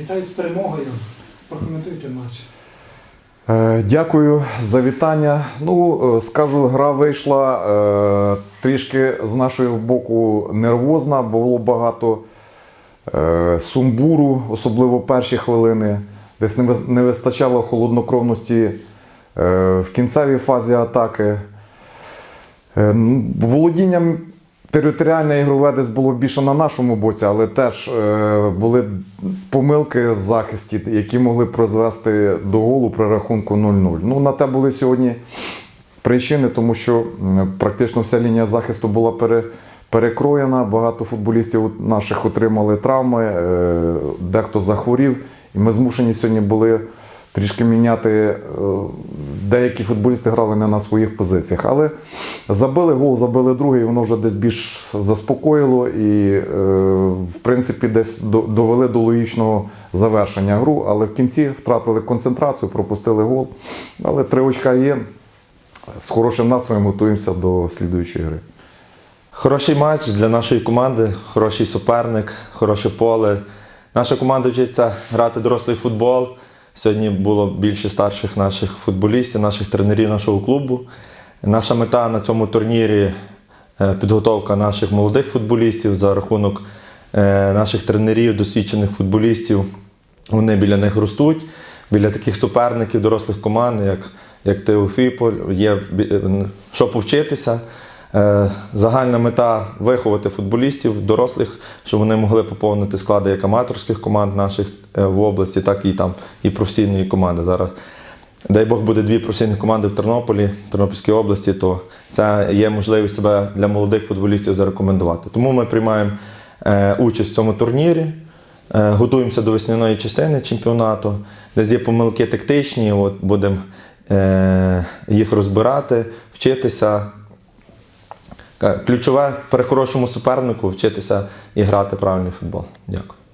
Вітаю з перемогою. Прокоментуйте матч. Е, Дякую за вітання. Ну, е, скажу, гра вийшла е, трішки з нашого боку нервозна, було багато сумбуру, особливо перші хвилини. Десь не вистачало холоднокровності в кінцевій фазі атаки. Володінням територіальне ігрове десь було більше на нашому боці, але теж е, були помилки в захисті, які могли призвести до голу при рахунку 0-0. Ну, на те були сьогодні причини, тому що практично вся лінія захисту була пере, перекроєна. Багато футболістів наших отримали травми, е, дехто захворів. І ми змушені сьогодні були трішки міняти. е, Деякі футболісти грали не на своїх позиціях. Але забили гол, забили другий, воно вже десь більш заспокоїло і, е, в принципі, десь довели до логічного завершення гру. Але в кінці втратили концентрацію, пропустили гол. Але три очка є. З хорошим настроєм готуємося до слідуючої гри. Хороший матч для нашої команди, хороший суперник, хороше поле. Наша команда вчиться грати дорослий футбол. Сьогодні було більше старших наших футболістів, наших тренерів нашого клубу. Наша мета на цьому турнірі е, підготовка наших молодих футболістів за рахунок е, наших тренерів, досвідчених футболістів. Вони біля них ростуть, біля таких суперників, дорослих команд, як, як Теофіполь, є е, що повчитися. Е, Загальна мета виховати футболістів, дорослих, щоб вони могли поповнити склади як аматорських команд наших е, в області, так і там і професійної команди. Зараз, дай Бог, буде дві професійні команди в Тернополі, Тернопільській області, то це є можливість себе для молодих футболістів зарекомендувати. Тому ми приймаємо е, участь в цьому турнірі. Готуємося до весняної частини чемпіонату, десь є помилки тактичні, от будемо їх розбирати, вчитися. Ключове при хорошому супернику вчитися і грати правильний футбол. Дякую.